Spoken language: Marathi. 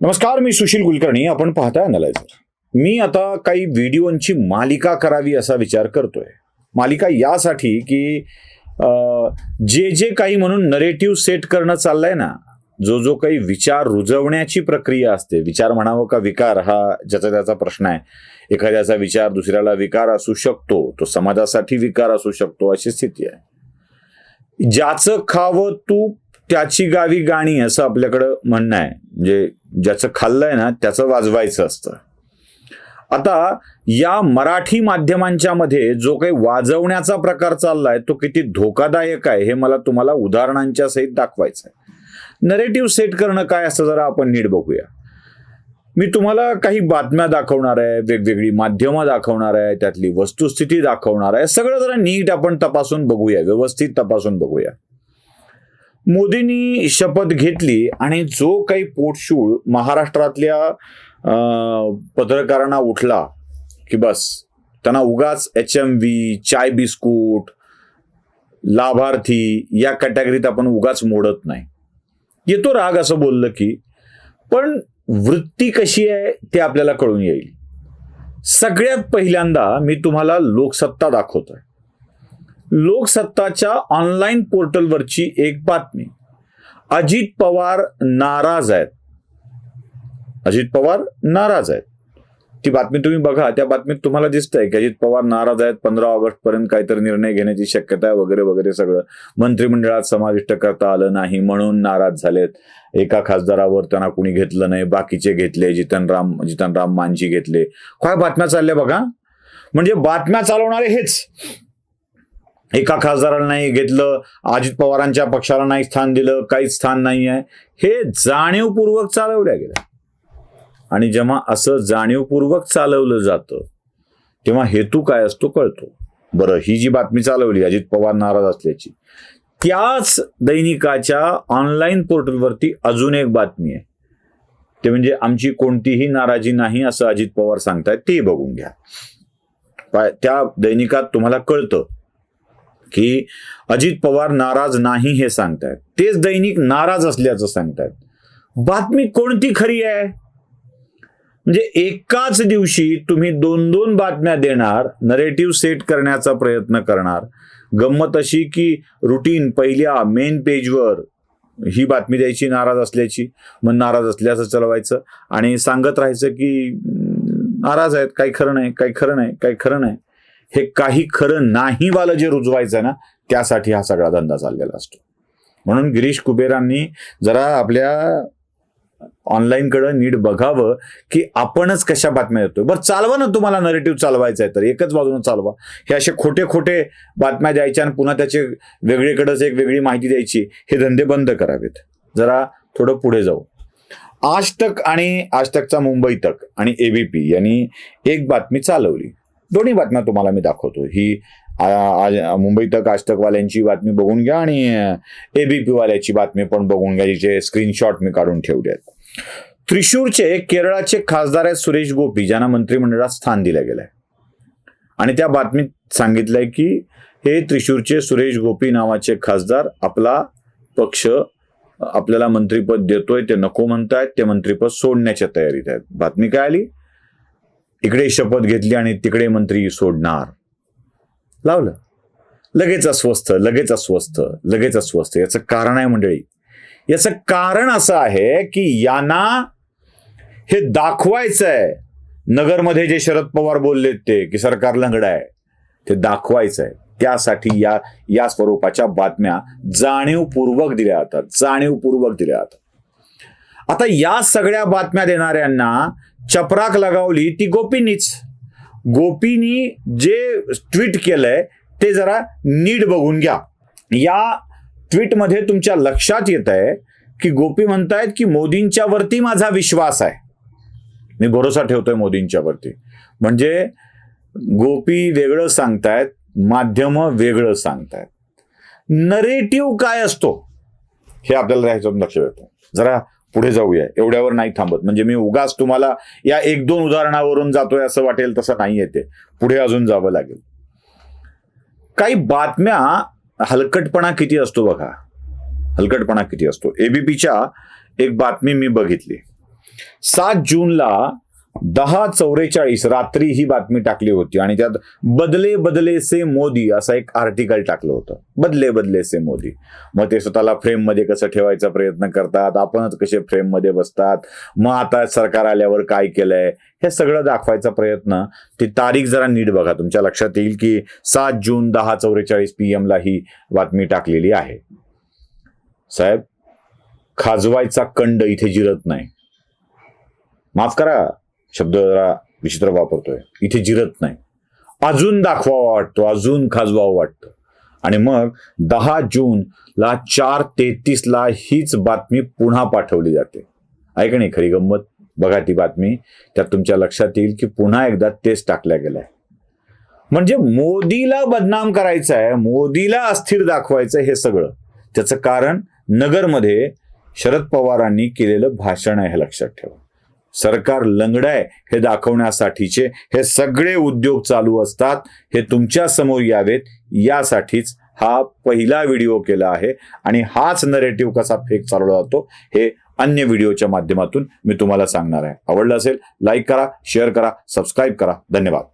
नमस्कार मी सुशील कुलकर्णी. आपण पाहताय अनालायझर मी आता काही व्हिडिओंची मालिका करावी असा विचार करतोय. मालिका यासाठी की अं, जे जे काही म्हणून नरेटिव्ह सेट करणं चाललंय ना जो जो काही विचार रुजवण्याची प्रक्रिया असते विचार म्हणावं का विकार हा ज्याचा त्याचा प्रश्न आहे. एखाद्याचा विचार दुसऱ्याला विकार असू शकतो तो समाजासाठी विकार असू शकतो अशी स्थिती आहे. ज्याचं खावं तूप त्याची गावी गाणी असं आपल्याकडं म्हणणं आहे. म्हणजे ज्याचं खाल्लंय ना त्याचं वाजवायचं असतं. आता या मराठी माध्यमांच्या मध्ये जो काही वाजवण्याचा प्रकार चाललाय तो किती धोकादायक आहे हे मला तुम्हाला उदाहरणांच्या सहित दाखवायचं आहे नरेटिव्ह सेट करणं काय असं जरा आपण नीट बघूया. मी तुम्हाला काही बातम्या दाखवणार आहे वेगवेगळी माध्यमं दाखवणार आहे त्यातली वस्तुस्थिती दाखवणार आहे सगळं जरा नीट आपण तपासून बघूया व्यवस्थित तपासून बघूया. मोदींनी शपथ घेतली आणि जो काही पोटशूळ महाराष्ट्रातल्या पत्रकारांना उठला की बस त्यांना उगाच एच एम व्ही चाय बिस्कुट लाभार्थी या कॅटेगरीत आपण उगाच मोडत नाही. येतो राग असं बोललं की पण वृत्ती कशी आहे ते आपल्याला कळून येईल. सगळ्यात पहिल्यांदा मी तुम्हाला लोकसत्ता दाखवतोय. लोकसत्ताच्या ऑनलाईन पोर्टलवरची एक बातमी. अजित पवार नाराज आहेत. अजित पवार नाराज आहेत. ती बातमी तुम्ही बघा त्या बातमीत तुम्हाला दिसतंय की अजित पवार नाराज आहेत पंधरा ऑगस्ट पर्यंत काहीतरी निर्णय घेण्याची शक्यता आहे वगैरे वगैरे सगळं. मंत्रिमंडळात समाविष्ट करता आलं नाही म्हणून नाराज झालेत. एका खासदारावर त्यांना कुणी घेतलं नाही बाकीचे घेतले जितन राम मांझी घेतले. काय बातम्या चालल्या बघा. म्हणजे बातम्या चालवणारे हेच. एका खासदाराला नाही घेतलं अजित पवारांच्या पक्षाला नाही स्थान दिलं काहीच स्थान नाही आहे. हे जाणीवपूर्वक चालवल्या गेलं आणि जेव्हा असं जाणीवपूर्वक चालवलं जातं तेव्हा हेतू काय असतो कळतो. बरं ही जी बातमी चालवली अजित पवार नाराज असल्याची त्याच दैनिकाच्या ऑनलाईन पोर्टलवरती अजून एक बातमी आहे. ते म्हणजे आमची कोणतीही नाराजी नाही असं अजित पवार सांगतायत ते बघून घ्या. त्या दैनिकात तुम्हाला कळतं. की अजित पवार नाराज नाही हे सांगतायत. तेच दैनिक नाराज असल्याचं सांगतायत. बातमी कोणती खरी आहे? म्हणजे एकाच दिवशी तुम्ही दोन दोन बातम्या देणार नरेटिव्ह सेट करण्याचा प्रयत्न करणार. गंमत अशी की रुटीन पहिल्या मेन पेजवर ही बातमी द्यायची नाराज असल्याची. मग नाराज असल्याचं चलवायचं आणि सांगत राहायचं की नाराज आहेत काही खरं नाही काही खरं नाही काही खरं नाही. हे काही खरं नाही वालं जे रुजवायचं ना त्यासाठी हा सगळा धंदा चाललेला असतो. म्हणून गिरीश कुबेरांनी जरा आपल्या ऑनलाईन कडे नीट बघावं की आपणच कशा बातम्या देतोय. बरं चालवा ना तुम्हाला नरेटिव्ह चालवायचं आहे तर एकच बाजूनं चालवा. हे असे खोटे खोटे बातम्या द्यायच्या आणि पुन्हा त्याचे वेगळीकडेच एक वेगळी माहिती द्यायची हे धंदे बंद करावेत. जरा थोडं पुढे जाऊ. आज तक आणि आज तकचा मुंबई तक आणि एबीपी यांनी एक बातमी चालवली. दोन्ही बातम्या तुम्हाला मी दाखवतो. ही आज मुंबई तक आज तकवाल्यांची बातमी बघून घ्या आणि एबीपी वाल्याची बातमी पण बघून घ्या. जिचे स्क्रीनशॉट मी काढून ठेवले आहेत. त्रिशूरचे केरळाचे खासदार आहेत सुरेश गोपी ज्यांना मंत्रिमंडळात स्थान दिलं गेलंय. आणि त्या बातमीत सांगितलंय की हे त्रिशूरचे सुरेश गोपी नावाचे खासदार आपला पक्ष आपल्याला मंत्रीपद देतोय ते नको म्हणतायत ते मंत्रीपद सोडण्याच्या तयारीत आहेत. बातमी काय आली? इकडे शपथ घेतली आणि तिकडे मंत्री सोडणार. लावलं. लगेच अस्वस्थ लगेच अस्वस्थ लगेच अस्वस्थ. याचं कारण आहे मंडळी. याचं कारण असं आहे की यांना हे दाखवायचं आहे नगरमध्ये जे शरद पवार बोललेत ते की सरकार लंगड आहे ते दाखवायचं आहे त्यासाठी या या स्वरूपाच्या बातम्या जाणीवपूर्वक दिल्या जातात जाणीवपूर्वक दिल्या जातात. आता या सगळ्या बातम्या देणाऱ्यांना चपराक लगावली ती गोपींनीच. गोपीनी जे ट्विट केलंय ते जरा नीट बघून घ्या. या ट्विटमध्ये तुमच्या लक्षात येत आहे की गोपी म्हणतायत की मोदींच्या वरती माझा विश्वास आहे. मी भरोसा ठेवतोय मोदींच्या वरती. म्हणजे गोपी वेगळं सांगतायत माध्यम वेगळं सांगतायत. नरेटिव्ह काय असतो? हे आपल्याला ह्याच्यातून लक्ष येतं जरा पुढे जाऊया. एवढ्यावर नाही थांबत. म्हणजे मी उगाच तुम्हाला या एक दोन उदाहरणावरून जातोय असं वाटेल तसं नाही येते. पुढे अजून जावं लागेल. काही बातम्या हलकटपणा किती असतो बघा. हलकटपणा किती असतो. एबीपीच्या एक बातमी मी बघितली. सात जूनला दहा चौवेचाळीस रात्री ही बातमी टाकली होती आणि त्यात बदले बदले से मोदी असं एक आर्टिकल टाकलं होतं. बदले बदले से मोदी. मग ते स्वतःला फ्रेममध्ये कसं ठेवायचा प्रयत्न करतात? आपणच कसे फ्रेममध्ये बसतात? मग आता सरकार आल्यावर काय केलंय? हे सगळं दाखवायचा प्रयत्न. ती तारीख जरा नीट बघा. तुमच्या लक्षात येईल की सात जून दहा चौवेचाळीस पी ला ही बातमी टाकलेली आहे. साहेब खाजवायचा कंड इथे जिरत नाही. माफ करा. शब्द जरा विचित्र वापरतोय. इथे जिरत नाही. अजून दाखवावा वाटतो अजून खाजवावं वाटतं. आणि मग दहा जूनला चार तेहतीस ला हीच बातमी पुन्हा पाठवली जाते. ऐक नाही खरी गंमत? बघा ती बातमी. त्यात तुमच्या लक्षात येईल की पुन्हा एकदा तेच टाकल्या गेलाय. म्हणजे मोदीला बदनाम करायचं आहे मोदीला अस्थिर दाखवायचं हे सगळं. त्याचं कारण नगरमध्ये शरद पवारांनी केलेलं भाषण आहे हे लक्षात ठेवा. सरकार लंगड आहे हे दाखवण्यासाठीचे हे सगळे उद्योग चालू असतात हे तुमच्यासमोर यावेत यासाठीच हा पहिला व्हिडिओ केला आहे. आणि हाच नरेटिव्ह कसा फेक चालवला जातो हे अन्य व्हिडिओच्या माध्यमातून मी तुम्हाला सांगणार आहे. आवडलं असेल लाईक करा शेअर करा सबस्क्राईब करा. धन्यवाद.